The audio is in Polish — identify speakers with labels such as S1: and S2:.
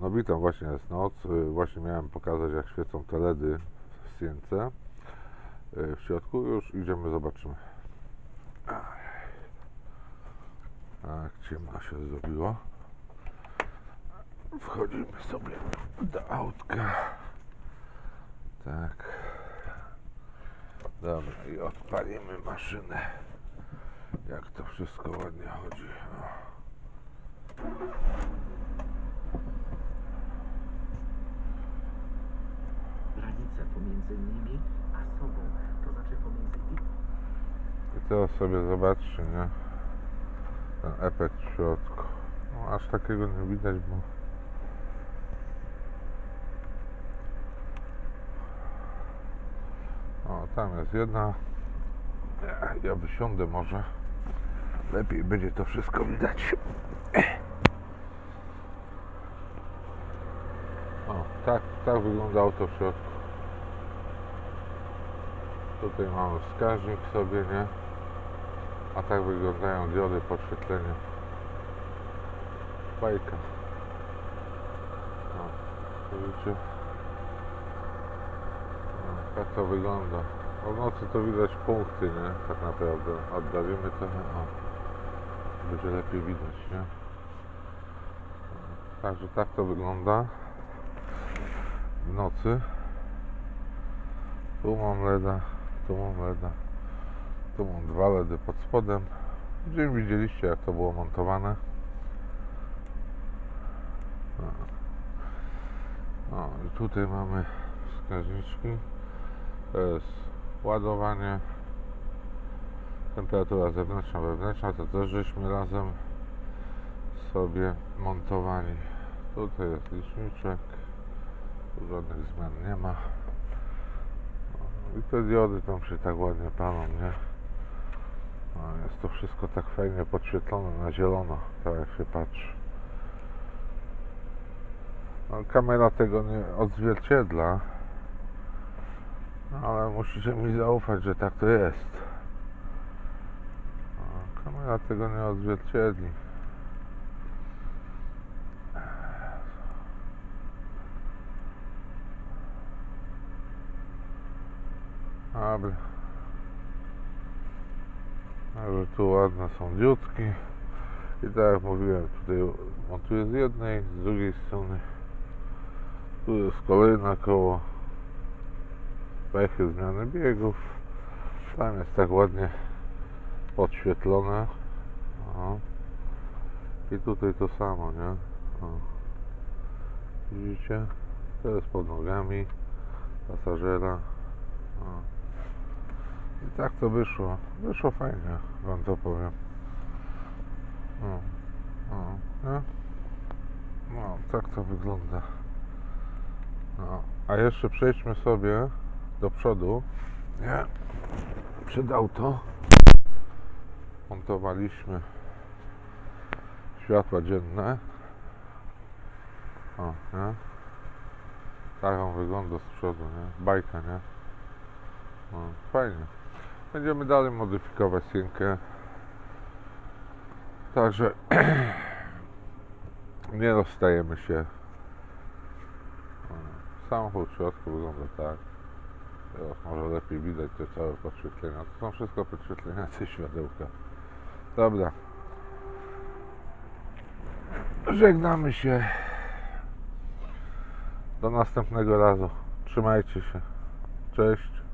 S1: No witam, właśnie jest noc. Y, Właśnie miałem pokazać jak świecą te LEDy w Sience. Y, W środku już idziemy, zobaczymy. Tak, ciemno się zrobiło. Wchodzimy sobie do autka. Tak. Dobra, i odpalimy maszynę. Jak to wszystko ładnie chodzi.
S2: Pomiędzy nimi a sobą, to znaczy pomiędzy ich
S1: I teraz sobie zobaczcie, nie? Ten efekt w środku. No, aż takiego nie widać, bo... O, tam jest jedna. Ja- Ja wysiądę może. Lepiej będzie to wszystko widać. O, tak, tak wygląda auto w środku. Tutaj mamy wskaźnik sobie, nie? A tak wyglądają diody podświetlenia. Bajka. O, widzicie? No, tak to wygląda. O nocy to widać punkty, nie? Tak naprawdę. Oddalimy trochę, o. Będzie lepiej widać, nie? Także tak to wygląda w nocy. Tu mam LEDa, tu mam LEDa. Tu mam dwa LEDy pod spodem. Gdzie widzieliście jak to było montowane. O, o i tutaj mamy wskaźniczki. To jest ładowanie. Temperatura zewnętrzna, wewnętrzna. To też żeśmy razem sobie montowali. Tutaj jest liczniczek. Żadnych zmian nie ma. I te diody tam się tak ładnie palą, nie? No, jest to wszystko tak fajnie podświetlone na zielono, tak jak się patrzy. No, kamera tego nie odzwierciedla, ale musicie mi zaufać, że tak to jest. No, kamera tego nie odzwierciedli. Dobra. Ale tu ładne są dziutki. I tak jak mówiłem, tutaj montuję z jednej, z drugiej strony. Tu jest kolejne koło. Pechy zmiany biegów. Tam jest tak ładnie podświetlone. O. I tutaj to samo, nie? O. Widzicie? To jest pod nogami pasażera. I tak to wyszło. Wyszło fajnie, wam to powiem. O, o, nie? No, tak to wygląda. No, a jeszcze przejdźmy sobie do przodu. Nie? Przed auto montowaliśmy światła dzienne. O, nie? Tak on wygląda z przodu, nie? Bajka, nie? No, fajnie. Będziemy dalej modyfikować synkę. Także nie rozstajemy się. Samochód w środku wygląda tak. Teraz może lepiej widać te całe podświetlenia. To są wszystko podświetlenia tej światełka. Dobra. Żegnamy się. Do następnego razu. Trzymajcie się. Cześć.